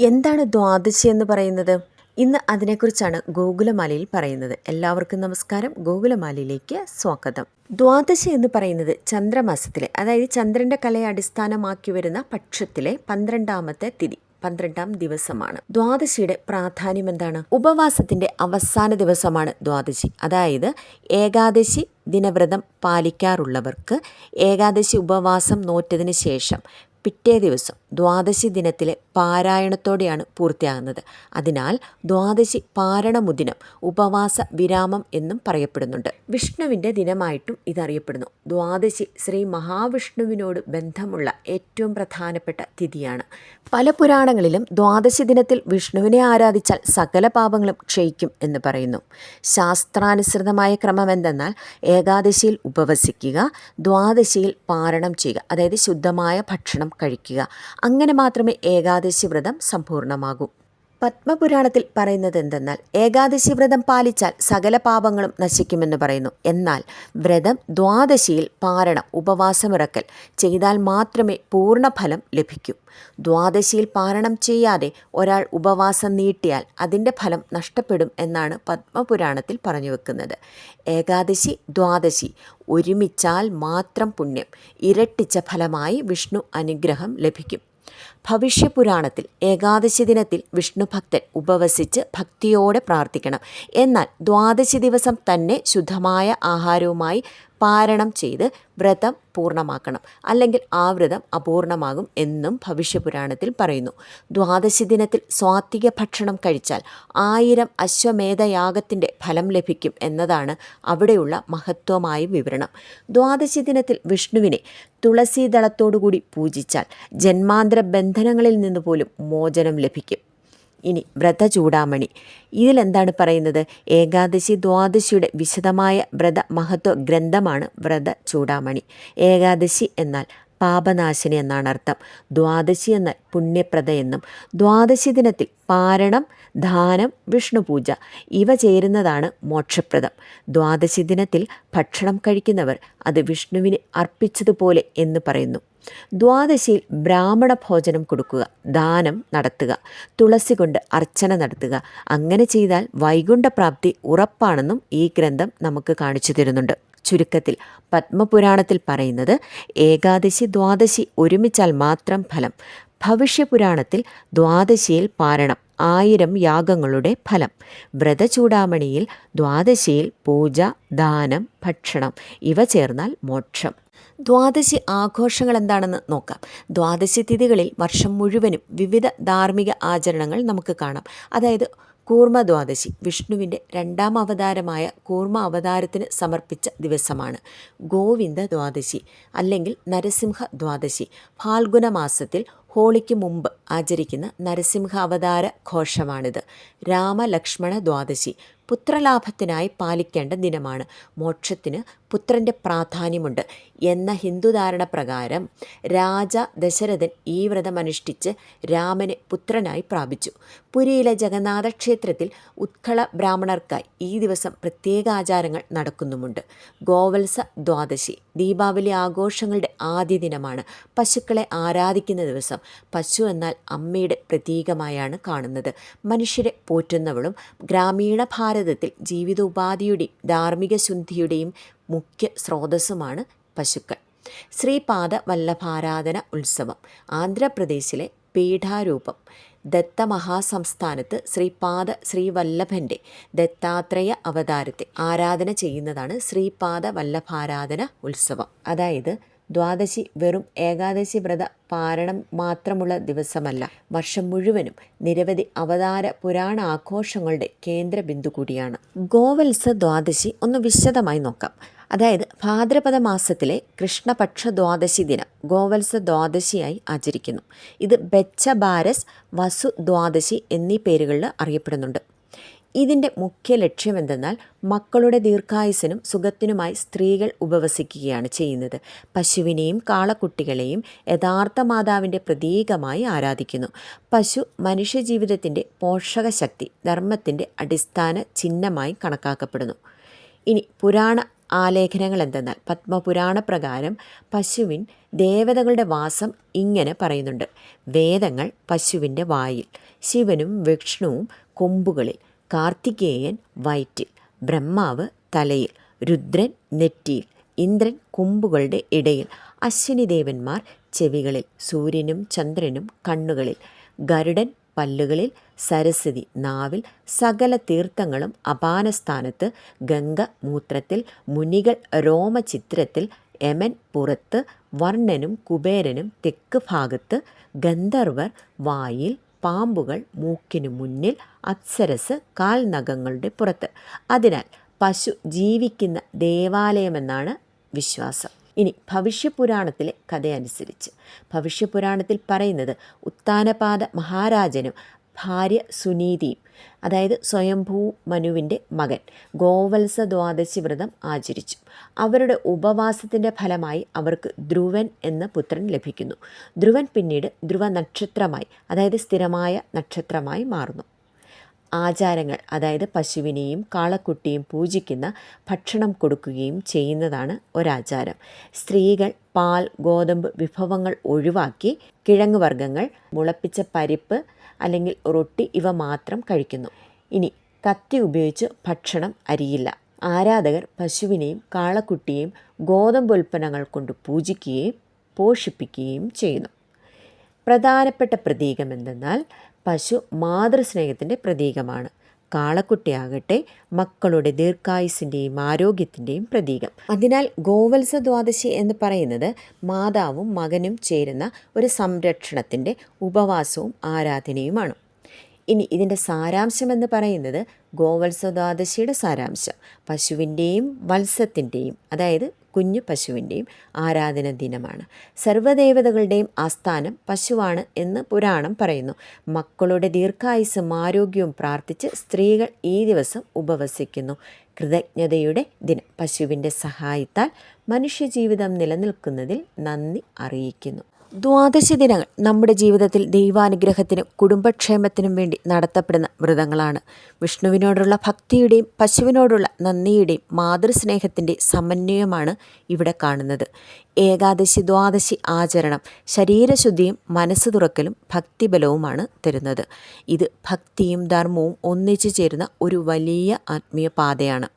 എന്താണ് ദ്വാദശി എന്ന് പറയുന്നത്? ഇന്ന് അതിനെക്കുറിച്ചാണ് ഗോകുലമാലയിൽ പറയുന്നത്. എല്ലാവർക്കും നമസ്കാരം. ഗോകുലമാലയിലേക്ക് സ്വാഗതം. ദ്വാദശി എന്ന് പറയുന്നത് ചന്ദ്രമാസത്തിലെ അതായത് ചന്ദ്രന്റെ കലയെ അടിസ്ഥാനമാക്കി വരുന്ന പക്ഷത്തിലെ പന്ത്രണ്ടാമത്തെ തിഥി പന്ത്രണ്ടാം ദിവസമാണ്. ദ്വാദശിയുടെ പ്രാധാന്യം എന്താണ്? ഉപവാസത്തിന്റെ അവസാന ദിവസമാണ് ദ്വാദശി. അതായത് ഏകാദശി ദിനവ്രതം പാലിക്കാറുള്ളവർക്ക് ഏകാദശി ഉപവാസം നോറ്റതിന് ശേഷം പിറ്റേ ദിവസം ദ്വാദശി ദിനത്തിലെ പാരായണത്തോടെയാണ് പൂർത്തിയാകുന്നത്. അതിനാൽ ദ്വാദശി പാരണമുദിനം ഉപവാസ വിരാമം എന്നും പറയപ്പെടുന്നുണ്ട്. വിഷ്ണുവിന്റെ ദിനമായിട്ടും ഇതറിയപ്പെടുന്നു. ദ്വാദശി ശ്രീ മഹാവിഷ്ണുവിനോട് ബന്ധമുള്ള ഏറ്റവും പ്രധാനപ്പെട്ട തിഥിയാണ്. പല പുരാണങ്ങളിലും ദ്വാദശി ദിനത്തിൽ വിഷ്ണുവിനെ ആരാധിച്ചാൽ സകല പാപങ്ങളും ക്ഷയിക്കും എന്ന് പറയുന്നു. ശാസ്ത്രാനുസൃതമായ ക്രമം എന്തെന്നാൽ ഏകാദശിയിൽ ഉപവസിക്കുക ദ്വാദശിയിൽ പാരണം ചെയ്യുക അതായത് ശുദ്ധമായ ഭക്ഷണം കഴിക്കുക. അങ്ങനെ മാത്രമേ ഏകാദശി വ്രതം സമ്പൂർണമാകൂ പത്മപുരാണത്തിൽ പറയുന്നത് എന്തെന്നാൽ ഏകാദശി വ്രതം പാലിച്ചാൽ സകല പാപങ്ങളും നശിക്കുമെന്ന് പറയുന്നു. എന്നാൽ വ്രതം ദ്വാദശിയിൽ പാരണം ഉപവാസമിറക്കൽ ചെയ്താൽ മാത്രമേ പൂർണഫലം ലഭിക്കൂ. ദ്വാദശിയിൽ പാരണം ചെയ്യാതെ ഒരാൾ ഉപവാസം നീട്ടിയാൽ അതിന്റെ ഫലം നഷ്ടപ്പെടും എന്നാണ് പത്മപുരാണത്തിൽ പറഞ്ഞു വെക്കുന്നത്. ഏകാദശി ദ്വാദശി ഒരുമിച്ചാൽ മാത്രം പുണ്യം ഇരട്ടിച്ച ഫലമായി വിഷ്ണു അനുഗ്രഹം ലഭിക്കും. ഭവിഷ്യപുരാണത്തിൽ ഏകാദശി ദിനത്തിൽ വിഷ്ണു ഭക്തൻ ഉപവസിച്ച് ഭക്തിയോടെ പ്രാർത്ഥിക്കണം. എന്നാൽ ദ്വാദശി ദിവസം തന്നെ ശുദ്ധമായ ആഹാരവുമായി പാരണം ചെയ്ത് വ്രതം പൂർണമാക്കണം. അല്ലെങ്കിൽ ആ വ്രതം അപൂർണമാകും എന്നും ഭവിഷ്യപുരാണത്തിൽ പറയുന്നു. ദ്വാദശി ദിനത്തിൽ സ്വാത്വിക ഭക്ഷണം കഴിച്ചാൽ ആയിരം അശ്വമേധയാഗത്തിന്റെ ഫലം ലഭിക്കും എന്നതാണ് അവിടെയുള്ള മഹത്വമായ വിവരണം. ദ്വാദശി ദിനത്തിൽ വിഷ്ണുവിനെ തുളസീദളത്തോടുകൂടി പൂജിച്ചാൽ ജന്മാന്തര ബന്ധനങ്ങളിൽ നിന്ന് പോലും മോചനം ലഭിക്കും. ഇനി വ്രത ചൂടാമണി. ഇതിലെന്താണ് പറയുന്നത്? ഏകാദശി ദ്വാദശിയുടെ വിശദമായ വ്രത മഹത്വ ഗ്രന്ഥമാണ് വ്രത ചൂടാമണി. ഏകാദശി എന്നാൽ പാപനാശിനി എന്നാണ് അർത്ഥം. ദ്വാദശി എന്നാൽ പുണ്യപ്രദ എന്നും ദ്വാദശി ദിനത്തിൽ പാരണം ദാനം വിഷ്ണുപൂജ ഇവ ചേരുന്നതാണ് മോക്ഷപ്രദം. ദ്വാദശി ദിനത്തിൽ ഭക്ഷണം കഴിക്കുന്നവർ അത് വിഷ്ണുവിന് അർപ്പിച്ചതുപോലെ എന്ന് പറയുന്നു. ദ്വാദശിയിൽ ബ്രാഹ്മണ ഭോജനം കൊടുക്കുക ദാനം നടത്തുക തുളസി കൊണ്ട് അർച്ചന നടത്തുക. അങ്ങനെ ചെയ്താൽ വൈകുണ്ഠപ്രാപ്തി ഉറപ്പാണെന്നും ഈ ഗ്രന്ഥം നമുക്ക് കാണിച്ചു തരുന്നുണ്ട്. ചുരുക്കത്തിൽ പത്മപുരാണത്തിൽ പറയുന്നത് ഏകാദശി ദ്വാദശി ഒരുമിച്ചാൽ മാത്രം ഫലം. ഭവിഷ്യപുരാണത്തിൽ ദ്വാദശിയിൽ പാരണം ആയിരം യാഗങ്ങളുടെ ഫലം. വ്രതചൂടാമണിയിൽ ദ്വാദശിയിൽ പൂജ ദാനം ഭക്ഷണം ഇവ ചേർന്നാൽ മോക്ഷം. ദ്വാദശി ആഘോഷങ്ങൾ എന്താണെന്ന് നോക്കാം. ദ്വാദശി തിഥികളിൽ വർഷം മുഴുവനും വിവിധ ധാർമ്മിക ആചരണങ്ങൾ നമുക്ക് കാണാം. അതായത് കൂർമ്മ ദ്വാദശി വിഷ്ണുവിന്റെ രണ്ടാം അവതാരമായ കൂർമ്മ അവതാരത്തിന് സമർപ്പിച്ച ദിവസമാണ്. ഗോവിന്ദ ദ്വാദശി അല്ലെങ്കിൽ നരസിംഹ ദ്വാദശി ഫാൽഗുന മാസത്തിൽ ഹോളിക്ക് മുമ്പ് ആചരിക്കുന്ന നരസിംഹ അവതാര ഘോഷമാണിത്. രാമലക്ഷ്മണ ദ്വാദശി പുത്രലാഭത്തിനായി പാലിക്കേണ്ട ദിനമാണ്. മോക്ഷത്തിന് പുത്രന്റെ പ്രാധാന്യമുണ്ട് എന്ന ഹിന്ദുധാരണ പ്രകാരം രാജ ദശരഥൻ ഈ വ്രതമനുഷ്ഠിച്ച് രാമനെ പുത്രനായി പ്രാപിച്ചു. പുരിയിലെ ജഗന്നാഥ ക്ഷേത്രത്തിൽ ഉത്കള ബ്രാഹ്മണർക്കായി ഈ ദിവസം പ്രത്യേക ആചാരങ്ങൾ നടക്കുന്നുമുണ്ട്. ഗോവത്സ ദ്വാദശി ദീപാവലി ആഘോഷങ്ങളുടെ ആദ്യ ദിനമാണ്. പശുക്കളെ ആരാധിക്കുന്ന ദിവസം പശു എന്നാൽ അമ്മയുടെ പ്രതീകമായാണ് കാണുന്നത്. മനുഷ്യരെ പോറ്റുന്നവളും ഗ്രാമീണ ഭാരതത്തിൽ ജീവിതോപാധിയുടെയും ധാർമ്മിക ശുദ്ധിയുടെയും മുഖ്യ സ്രോതസ്സുമാണ് പശുക്കൾ. ശ്രീപാദ വല്ലഭാരാധന ഉത്സവം ആന്ധ്രാപ്രദേശിലെ പീഠാരൂപം ദത്തമഹാസംസ്ഥാനത്ത് ശ്രീപാദ ശ്രീവല്ലഭന്റെ ദത്താത്രേയ അവതാരത്തെ ആരാധന ചെയ്യുന്നതാണ് ശ്രീപാദ വല്ലഭാരാധന ഉത്സവം. അതായത് ദ്വാദശി വെറും ഏകാദശി വ്രത പാരണം മാത്രമുള്ള ദിവസമല്ല. വർഷം മുഴുവനും നിരവധി അവതാര പുരാണ ആഘോഷങ്ങളുടെ കേന്ദ്ര ബിന്ദു കൂടിയാണ്. ഗോവത്സ ദ്വാദശി ഒന്ന് വിശദമായി നോക്കാം. അതായത് ഭാദ്രപദ മാസത്തിലെ കൃഷ്ണപക്ഷ ദ്വാദശി ദിനം ഗോവത്സ ദ്വാദശിയായി ആചരിക്കുന്നു. ഇത് ബെച്ചബാരസ് വസു ദ്വാദശി എന്നീ പേരുകളിൽ അറിയപ്പെടുന്നുണ്ട്. ഇതിന്റെ മുഖ്യ ലക്ഷ്യം എന്തെന്നാൽ മക്കളുടെ ദീർഘായുസിനും സുഖത്തിനുമായി സ്ത്രീകൾ ഉപവസിക്കുകയാണ് ചെയ്യുന്നത്. പശുവിനെയും കാളക്കുട്ടികളെയും യഥാർത്ഥ മാതാവിന്റെ പ്രതീകമായി ആരാധിക്കുന്നു. പശു മനുഷ്യജീവിതത്തിന്റെ പോഷകശക്തി ധർമ്മത്തിന്റെ അടിസ്ഥാന ചിഹ്നമായി കണക്കാക്കപ്പെടുന്നു. ഇനി പുരാണ ആലേഖനങ്ങൾ എന്തെന്നാൽ പത്മപുരാണ പ്രകാരം പശുവിൻ ദേവതകളുടെ വാസം ഇങ്ങനെ പറയുന്നുണ്ട്. വേദങ്ങൾ പശുവിന്റെ വായിൽ ശിവനും വിഷ്ണുവും കൊമ്പുകളിൽ കാർത്തികേയൻ വയറ്റിൽ ബ്രഹ്മാവ് തലയിൽ രുദ്രൻ നെറ്റിയിൽ ഇന്ദ്രൻ കുമ്പുകളുടെ ഇടയിൽ അശ്വിനി ദേവന്മാർ ചെവികളിൽ സൂര്യനും ചന്ദ്രനും കണ്ണുകളിൽ ഗരുഡൻ പല്ലുകളിൽ സരസ്വതി നാവിൽ സകല തീർത്ഥങ്ങളും അപാനസ്ഥാനത്ത് ഗംഗ മൂത്രത്തിൽ മുനികൾ രോമചിത്രത്തിൽ യമൻ പുറത്ത് വർണനും കുബേരനും തെക്ക് ഭാഗത്ത് ഗന്ധർവർ വായിൽ പാമ്പുകൾ മൂക്കിനു മുന്നിൽ അപ്സരസ് കാൽനഖങ്ങളുടെ പുറത്ത്. അതിനാൽ പശു ജീവിക്കുന്ന ദേവാലയമെന്നാണ് വിശ്വാസം. ഇനി ഭവിഷ്യപുരാണത്തിലെ കഥയനുസരിച്ച്. ഭവിഷ്യപുരാണത്തിൽ പറയുന്നത് ഉത്താനപാദ മഹാരാജനും ഭാര്യ സുനീതിയും അതായത് സ്വയംഭൂ മനുവിന്റെ മകൻ ഗോവത്സ ദ്വാദശി വ്രതം ആചരിച്ചു. അവരുടെ ഉപവാസത്തിന്റെ ഫലമായി അവർക്ക് ധ്രുവൻ എന്ന പുത്രൻ ലഭിക്കുന്നു. ധ്രുവൻ പിന്നീട് ധ്രുവ നക്ഷത്രമായി അതായത് സ്ഥിരമായ നക്ഷത്രമായി മാറുന്നു. ആചാരങ്ങൾ അതായത് പശുവിനെയും കാളക്കുട്ടിയും പൂജിക്കുന്ന ഭക്ഷണം കൊടുക്കുകയും ചെയ്യുന്നതാണ് ഒരാചാരം. സ്ത്രീകൾ പാൽ ഗോതമ്പ് വിഭവങ്ങൾ ഒഴിവാക്കി കിഴങ്ങ് വർഗങ്ങൾ മുളപ്പിച്ച പരിപ്പ് അല്ലെങ്കിൽ റൊട്ടി ഇവ മാത്രം കഴിക്കുന്നു. ഇനി കത്തി ഉപയോഗിച്ച് ഭക്ഷണം അരിയില്ല. ആരാധകർ പശുവിനെയും കാളക്കുട്ടിയെയും ഗോതമ്പ് ഉൽപ്പന്നങ്ങൾ കൊണ്ട് പൂജിക്കുകയും പോഷിപ്പിക്കുകയും ചെയ്യുന്നു. പ്രധാനപ്പെട്ട പ്രതീകം എന്തെന്നാൽ പശു മാതൃസ്നേഹത്തിന്റെ പ്രതീകമാണ്. കാളക്കുട്ടിയാകട്ടെ മക്കളുടെ ദീർഘായുസിന്റെയും ആരോഗ്യത്തിന്റെയും പ്രതീകം. അതിനാൽ ഗോവത്സ ദ്വാദശി എന്ന് പറയുന്നത് മാതാവും മകനും ചേരുന്ന ഒരു സംരക്ഷണത്തിന്റെ ഉപവാസവും ആരാധനയുമാണ്. ഇനി ഇതിന്റെ സാരാംശം എന്ന് പറയുന്നത് ഗോവത്സദ്വാദശിയുടെ സാരാംശം. പശുവിന്റെയും വത്സത്തിന്റെയും അതായത് കുഞ്ഞു പശുവിന്റെയും ആരാധന ദിനമാണ്. സർവദേവതകളുടെയും ആസ്ഥാനം പശുവാണ് എന്ന് പുരാണം പറയുന്നു. മക്കളുടെ ദീർഘായുസും ആരോഗ്യവും പ്രാർത്ഥിച്ച് സ്ത്രീകൾ ഈ ദിവസം ഉപവസിക്കുന്നു. കൃതജ്ഞതയുടെ ദിനം. പശുവിന്റെ സഹായത്താൽ മനുഷ്യജീവിതം നിലനിൽക്കുന്നതിൽ നന്ദി അറിയിക്കുന്നു. ദ്വാദശി ദിനങ്ങൾ നമ്മുടെ ജീവിതത്തിൽ ദൈവാനുഗ്രഹത്തിനും കുടുംബക്ഷേമത്തിനും വേണ്ടി നടത്തപ്പെടുന്ന വ്രതങ്ങളാണ്. വിഷ്ണുവിനോടുള്ള ഭക്തിയുടെയും പശുവിനോടുള്ള നന്ദിയുടെയും മാതൃസ്നേഹത്തിന്റെ സമന്വയമാണ് ഇവിടെ കാണുന്നത്. ഏകാദശി ദ്വാദശി ആചരണം ശരീരശുദ്ധിയും മനസ്സ് തുറക്കലും ഭക്തിബലവുമാണ് തരുന്നത്. ഇത് ഭക്തിയും ധർമ്മവും ഒന്നിച്ചു ചേരുന്ന ഒരു വലിയ ആത്മീയ പാതയാണ്.